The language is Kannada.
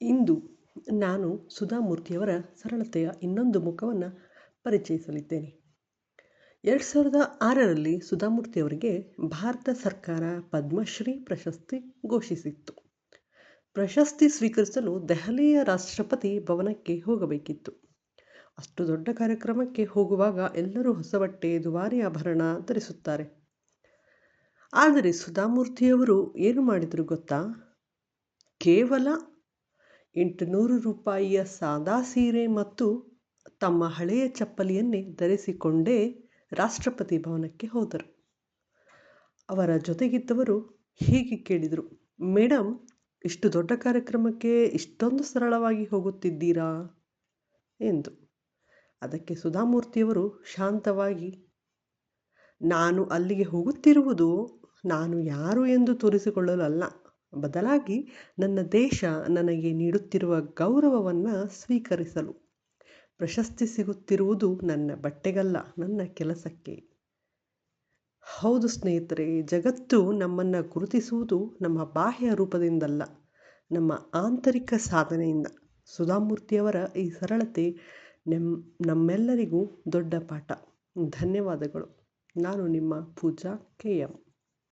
ಇಂದು ನಾನು ಸುಧಾಮೂರ್ತಿಯವರ ಸರಳತೆಯ ಇನ್ನೊಂದು ಮುಖವನ್ನು ಪರಿಚಯಿಸಲಿದ್ದೇನೆ. ಎರಡು ಸಾವಿರದ ಆರರಲ್ಲಿ ಸುಧಾಮೂರ್ತಿಯವರಿಗೆ ಭಾರತ ಸರ್ಕಾರ ಪದ್ಮಶ್ರೀ ಪ್ರಶಸ್ತಿ ಘೋಷಿಸಿತ್ತು. ಪ್ರಶಸ್ತಿ ಸ್ವೀಕರಿಸಲು ದೆಹಲಿಯ ರಾಷ್ಟ್ರಪತಿ ಭವನಕ್ಕೆ ಹೋಗಬೇಕಿತ್ತು. ಅಷ್ಟು ದೊಡ್ಡ ಕಾರ್ಯಕ್ರಮಕ್ಕೆ ಹೋಗುವಾಗ ಎಲ್ಲರೂ ಹೊಸ ಬಟ್ಟೆ ದುಬಾರಿ ಆಭರಣ ಧರಿಸುತ್ತಾರೆ. ಆದರೆ ಸುಧಾಮೂರ್ತಿಯವರು ಏನು ಮಾಡಿದರು ಗೊತ್ತಾ? ಕೇವಲ ಎಂಟುನೂರು ರೂಪಾಯಿಯ ಸಾದಾ ಸೀರೆ ಮತ್ತು ತಮ್ಮ ಹಳೆಯ ಚಪ್ಪಲಿಯನ್ನೇ ಧರಿಸಿಕೊಂಡೇ ರಾಷ್ಟ್ರಪತಿ ಭವನಕ್ಕೆ ಹೋದರು. ಅವರ ಜೊತೆಗಿದ್ದವರು ಹೀಗೆ ಕೇಳಿದರು ಮೇಡಮ್ ಇಷ್ಟು ದೊಡ್ಡ ಕಾರ್ಯಕ್ರಮಕ್ಕೆ ಇಷ್ಟೊಂದು ಸರಳವಾಗಿ ಹೋಗುತ್ತಿದ್ದೀರಾ? ಎಂದು. ಅದಕ್ಕೆ ಸುಧಾಮೂರ್ತಿಯವರು ಶಾಂತವಾಗಿ, ನಾನು ಅಲ್ಲಿಗೆ ಹೋಗುತ್ತಿರುವುದು ನಾನು ಯಾರು ಎಂದು ತೋರಿಸಿಕೊಳ್ಳಲು ಅಲ್ಲ ಬದಲಾಗಿ ನನ್ನ ದೇಶ ನನಗೆ ನೀಡುತ್ತಿರುವ ಗೌರವವನ್ನು ಸ್ವೀಕರಿಸಲು. ಪ್ರಶಸ್ತಿ ಸಿಗುತ್ತಿರುವುದು ನನ್ನ ಬಟ್ಟೆಗಲ್ಲ, ನನ್ನ ಕೆಲಸಕ್ಕೆ. ಹೌದು ಸ್ನೇಹಿತರೆ, ಜಗತ್ತು ನಮ್ಮನ್ನು ಗುರುತಿಸುವುದು ನಮ್ಮ ಬಾಹ್ಯ ರೂಪದಿಂದಲ್ಲ, ನಮ್ಮ ಆಂತರಿಕ ಸಾಧನೆಯಿಂದ. ಸುಧಾಮೂರ್ತಿಯವರ ಈ ಸರಳತೆ ನೆಮ್, ನಮ್ಮೆಲ್ಲರಿಗೂ ದೊಡ್ಡ ಪಾಠ. ಧನ್ಯವಾದಗಳು. ನಾನು ನಿಮ್ಮ ಪೂಜಾ ಕೆ ಎಂ.